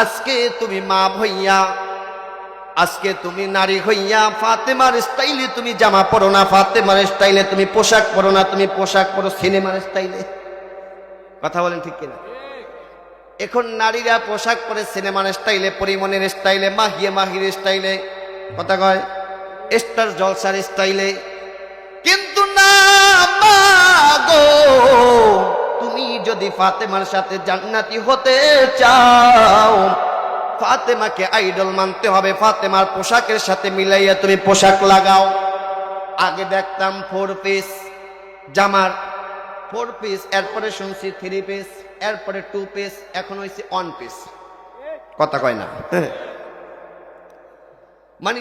আজকে তুমি মা ভইয়া, আজকে তুমি নারী হইয়া, ফাতেমার স্টাইলে তুমি জামা পরো না, ফাতেমার স্টাইলে তুমি পোশাক পরো না, তুমি পোশাক পরো সিনেমার স্টাইলে। কথা বলেন ঠিক কিনা? এখন নারীরা পোশাক পরে সিনেমার স্টাইলে, পরিমণের স্টাইলে, মাহিয়ে মাহির স্টাইলে, কথা কয়? স্টার জলসার স্টাইলে। কিন্তু না গো যদি ফাতেমার সাথে জান্নাতি হতে চাও, ফাতেমাকে আইডল মানতে হবে, ফাতেমার পোশাকের সাথে মিলাইয়া তুমি পোশাক লাগাও। আগে দেখতাম ফোর পিস জামার ফোর পিস এরপরে শুনছি থ্রি পিস এরপরে টু পিস এখন হয়েছে ওয়ান পিস কথা কয় না? মানে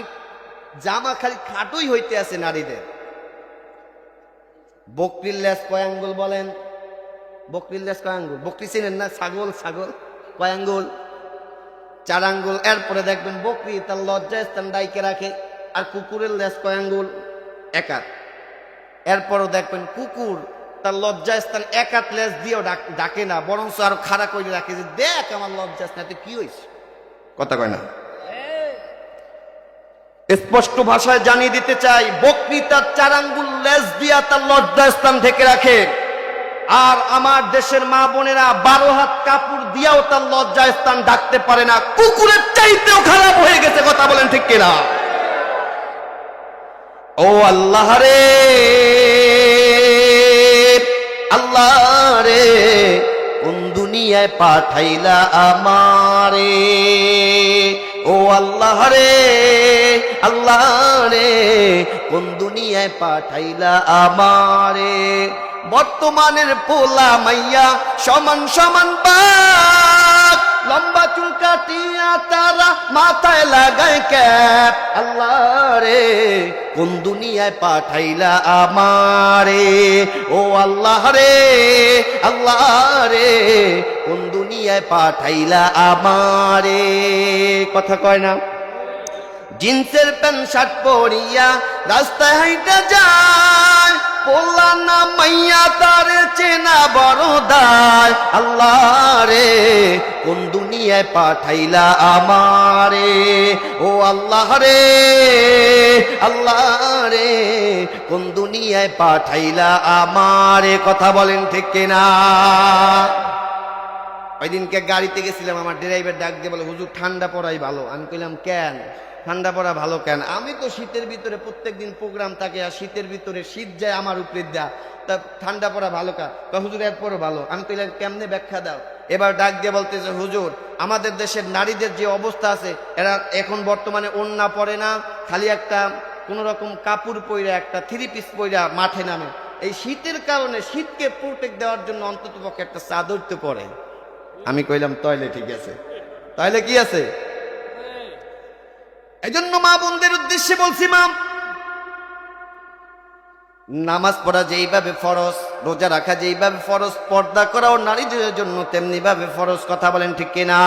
জামা খালি খাটুই হইতে আছে নারীদের। বকরির লেস কয় আঙ্গুল বলেন? বকরির লেস কয় আঙ্গুল বকরি চিনেন না? ছাগল ছাগল। কয় আঙ্গুল চার আঙ্গুল এরপরে দেখবেন বকরি তার লজ্জা স্থান ডাইকে রাখে আর কুকুরের লেস কয় আঙ্গুল একাত। এরপরও দেখবেন কুকুর তার লজ্জা স্থান একাত লেস দিয়েও ডাক- না বরং আরও খাড়া করে রাখে যে, দেখ আমার লজ্জা স্থান এতে কি হয়েছে কথা কয় না। স্পষ্ট ভাষায় জানিয়ে দিতে চাই, বকরি তার চার আঙ্গুল লেজ দিয়া তার লজ্জা স্থান থেকে রাখে। আর আমার দেশের মা বোনেরা বারো হাত কাপড় দিয়াও তার লজ্জা স্থান ডাকতে পারে না। কুকুরের চাইতেও খারাপ হয়ে গেছে, কথা বলেন ঠিক কিনা? ও আল্লাহ রে আল্লাহ রে, কোন দুনিয়ায় পাঠাইলা আমারে? ও আল্লাহ রে আল্লাহ রে, কোন দুনিয়ায় পাঠাইলা আমারে? বর্তমানের পোলা মাইয়া সমান সমান বাক লম্বা চুল কাটিয়া তারা মাথায় লাগায় ক্যাপ। আল্লাহ রে, কোন দুনিয়ায় পাঠাইলা আমারে? ও আল্লাহ রে আল্লাহ রে, কোন দুনিয়ায় পাঠাইলা আমারে? কথা কয় না। জিন্সের প্যান্ট শার্ট পরিয়া রাস্তায় হাইটা যায়। পোলা না মাইয়া তার চেনা বড় দায়। আল্লাহ রে, কোন দুনিয়ায় পাঠাইলা আমারে? ও আল্লাহ রে আল্লাহ রে, কোন দুনিয়ায় পাঠাইলা আমারে? কথা বলেন ঠিক কিনা? ওই দিনকে গাড়িতে গেছিলাম, আমার ড্রাইভার ডাক দিয়ে বলে, হুজুর, ঠান্ডা পড়াই ভালো। আমি কইলাম, কেন? ঠান্ডা পড়া ভালো কেন? আমি তো শীতের ভিতরে প্রত্যেক দিন প্রোগ্রাম থাকে আর শীতের ভিতরে শীত যায় আমার উপরে দেয়া। তা ঠান্ডা পড়া ভালো কা তা হুজুর, এরপরও ভালো। আমি কইলাম, কেমনে ব্যাখ্যা দাও? এবার ডাক দিয়ে বলতেছে, হুজুর, আমাদের দেশের নারীদের যে অবস্থা আছে, এরা এখন বর্তমানে ওন্না পড়ে না, খালি একটা কোন রকম কাপড় পইরা, একটা থ্রি পিস পইরা মাঠে নামে। এই শীতের কারণে শীতকে প্রোটেক্ট দেওয়ার জন্য অন্তত পক্ষে একটা চাদর তো পরে। আমি কইলাম, তাইলে ঠিক আছে। তাইলে কি আছে? এই জন্য মা বোনদের উদ্দেশ্যে বলছি, মা, নামাজ পড়া যেইভাবে ফরজ, রোজা রাখা যেইভাবে ফরজ, পর্দা করা ও নারীদের জন্য তেমনিভাবে ফরজ, কথা বলেন ঠিক কিনা?